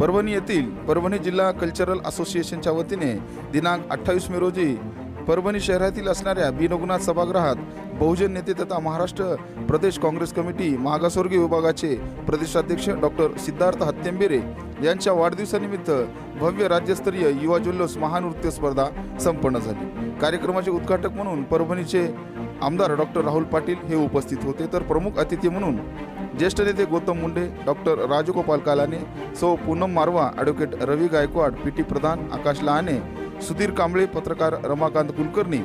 परभणी येथील परभणी जिल्हा कल्चरल असोसिएशनच्या वतीने दिनांक अठ्ठावीस मे रोजी परभणी शहरातील असणाऱ्या बिनगुनाथ सभागृहात बहुजन नेते तथा महाराष्ट्र प्रदेश काँग्रेस कमिटी मागासवर्गीय विभागाचे प्रदेशाध्यक्ष डॉक्टर सिद्धार्थ हत्तेंबेरे यांच्या वाढदिवसानिमित्त भव्य राज्यस्तरीय युवा जल्लोष महानृत्य स्पर्धा संपन्न झाली. कार्यक्रमाचे उद्घाटक म्हणून परभणीचे आमदार डॉक्टर राहुल पाटील हे उपस्थित होते. तर प्रमुख अतिथी म्हणून ज्येष्ठ नेते Gautam Munde doctor Rajgopal Kalane Sau Poonam Marwa advocate Ravi Gaikwad P T Pradhan Akash Lahane Sudhir Kamble पत्रकार रमाकांत कुलकर्णी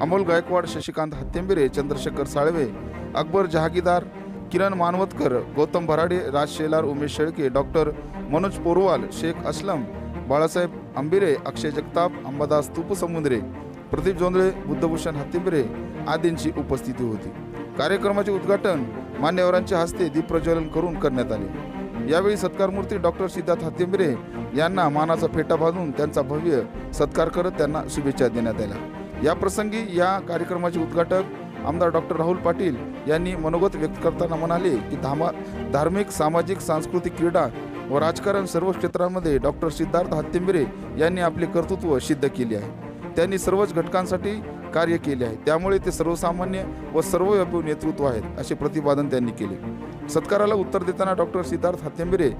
अमोल गायकवाड शशिकांत हत्तेंबेरे चंद्रशेखर साळवे अकबर जहागीदार किरण मानवतकर गौतम भराडे राज शेलार उमेश शेळके डॉक्टर मनोज पोरवाल शेख असलम बाळासाहेब आंबिरे अक्षय जगताप अंबादास तुपसमुद्रे प्रदीप जोंधळे बुद्धभूषण हत्तींबरे आदींची उपस्थिती होती. कार्यक्रमाचे उद्घाटन मान्यवरांच्या हस्ते दीपप्रज्वलन करून करण्यात आले. यावेळी सत्कारमूर्ती डॉक्टर सिद्धार्थ हत्तींबरे यांना मानाचा फेटा बांधून त्यांचा भव्य सत्कार करत त्यांना शुभेच्छा देण्यात आल्या. या प्रसंगी या कार्यक्रमाचे उद्घाटक आमदार डॉक्टर राहुल पाटील यांनी मनोगत व्यक्त करताना म्हणाले की धामा धार्मिक सामाजिक सांस्कृतिक क्रीडा व राजकारण सर्व क्षेत्रांमध्ये डॉक्टर सिद्धार्थ हातिंबरे यांनी आपले कर्तृत्व सिद्ध केले आहे. त्यांनी सर्वच घटकांसाठी कार्य केले आहे. त्यामुळे ते सर्वसामान्य व सर्वव्यापी नेतृत्व आहेत असे प्रतिपादन त्यांनी केले. सत्काराला उत्तर देताना डॉक्टर सिद्धार्थ हत्तेंबरे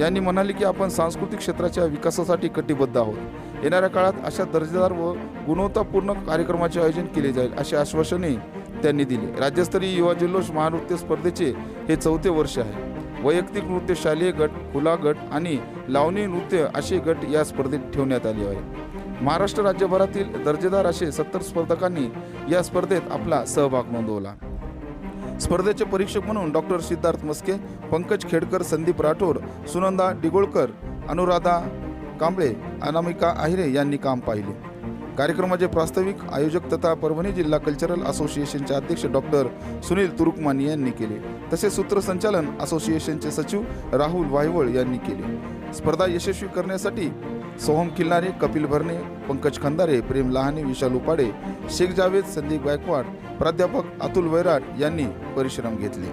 यांनी म्हणाले की आपण सांस्कृतिक क्षेत्राच्या विकासासाठी कटिबद्ध आहोत. येणाऱ्या काळात अशा दर्जेदार व गुणवत्तापूर्ण कार्यक्रमाचे आयोजन केले जाईल असे आश्वासनही त्यांनी दिले. राज्यस्तरीय युवा जल्लोष महानृत्य स्पर्धेचे हे चौथे वर्ष आहे. वैयक्तिक नृत्य शालेय गट खुला गट आणि लावणी नृत्य असे गट या स्पर्धेत ठेवण्यात आले आहे महाराष्ट्र राज्यभरातील दर्जेदार असे सत्तर स्पर्धकांनी या स्पर्धेत आपला सहभाग नोंदवला. स्पर्धेचे परीक्षक म्हणून डॉक्टर सिद्धार्थ मस्के पंकज खेडकर संदीप राठोड सुनंदा डिगोळकर अनुराधा कांबळे अनामिका आहिरे यांनी काम पाहिले. कार्यक्रमाचे प्रास्ताविक आयोजक तथा परभणी जिल्हा कल्चरल असोसिएशनचे अध्यक्ष डॉक्टर सुनील तुरुकमानी यांनी केले. तसेच सूत्रसंचालन असोसिएशनचे सचिव राहुल वाहिवळ यांनी केले. स्पर्धा यशस्वी करण्यासाठी सोहम किल्लारे कपिल भरणे पंकज खंदारे प्रेम लहाने विशाल उपाडे शेख जावेद संदीप गायकवाड प्राध्यापक अतुल वैराट यांनी परिश्रम घेतले.